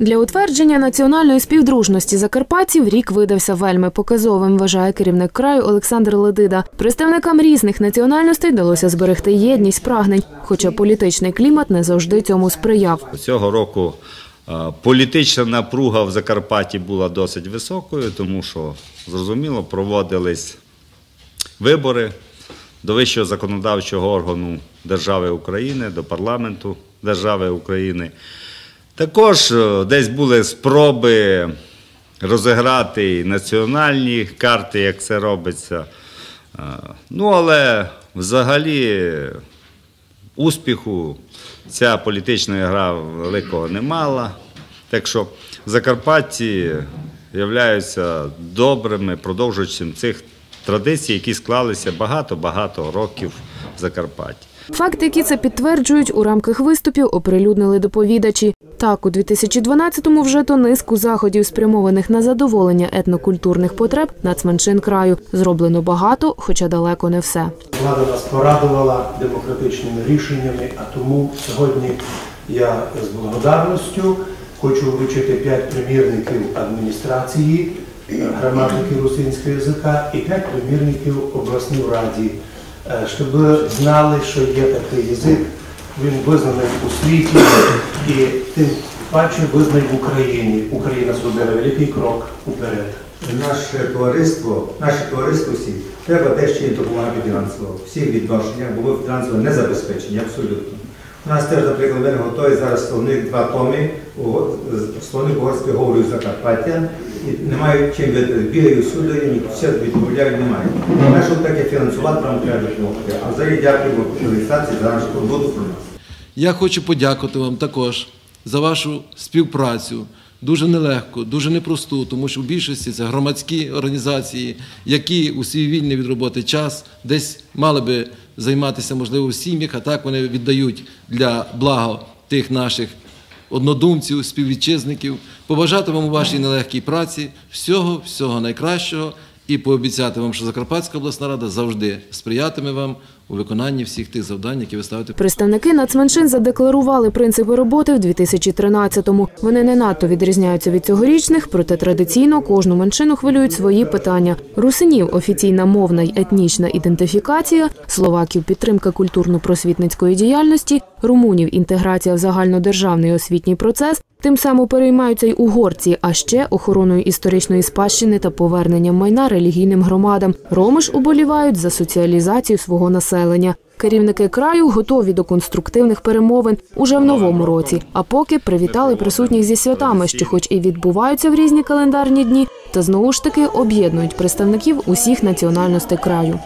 Для утвердження національної співдружності закарпатців рік видався вельми показовим, вважає керівник краю Олександр Ледида. Представникам різних національностей вдалося зберегти єдність прагнень, хоча політичний клімат не завжди цьому сприяв. Цього року е, політична напруга в Закарпатті була досить високою, тому що, зрозуміло, проводились вибори до вищого законодавчого органу держави України, до парламенту держави України. Також е, десь були спроби розіграти національні карти, як це робиться. Е, Ну, але взагалі успіху ця політична гра великого не мала. Так що закарпатці являються добрими продовжуючим цих традицій, які склалися багато-багато років в Закарпатті. Факти, які це підтверджують, у рамках виступів оприлюднили доповідачі. Так, у 2012-му вже то низку заходів, спрямованих на задоволення етнокультурних потреб нацменшин краю. Зроблено багато, хоча далеко не все. Влада нас порадувала демократичними рішеннями, а тому сьогодні я з благодарністю хочу вручити п'ять примірників адміністрації, граматики русинського язика і п'ять примірників обласній раді, е, щоб знали, що є такий язик, він визнаний у світі і тим паче визнаний в Україні. Україна зробила великий крок уперед. Наше товариство, наше товариство всі, треба дещо допомагати фінансово. Всі відношення, бо ми фінансово не забезпечені, абсолютно. У нас теж, наприклад, готові зараз словник два томи, уго- з- словник угорської говорю Закарпаття, і немає чим. Бігаю сюди, ні все відмовляють, немає. А щоб таке фінансувати, нам треба допомогти. А взагалі дякуємо адміністрації за нашу роботу про нас. Я хочу подякувати вам також за вашу співпрацю. Дуже нелегко, дуже непросту, тому що в більшості це громадські організації, які у свій вільний від роботи час десь мали би займатися, можливо, в сім'ях, а так вони віддають для блага тих наших однодумців, співвітчизників. Побажати вам у вашій нелегкій праці всього, всього найкращого і пообіцяти вам, що Закарпатська обласна рада завжди сприятиме вам у виконанні всіх тих завдань, які ви ставите Представники нацменшин задекларували принципи роботи в 2013-му. Вони не надто відрізняються від цьогорічних, проте традиційно кожну меншину хвилюють свої питання. Русинів офіційна мовна й етнічна ідентифікація, словаків підтримка культурно-просвітницької діяльності, румунів інтеграція в загальнодержавний освітній процес. Тим самим переймаються й угорці, а ще охороною історичної спадщини та поверненням майна релігійним громадам. Роми ж уболівають за соціалізацію свого населення. Керівники краю готові до конструктивних перемовин уже в новому році. А поки привітали присутніх зі святами, що, хоч і відбуваються в різні календарні дні, та знову ж таки об'єднують представників усіх національностей краю.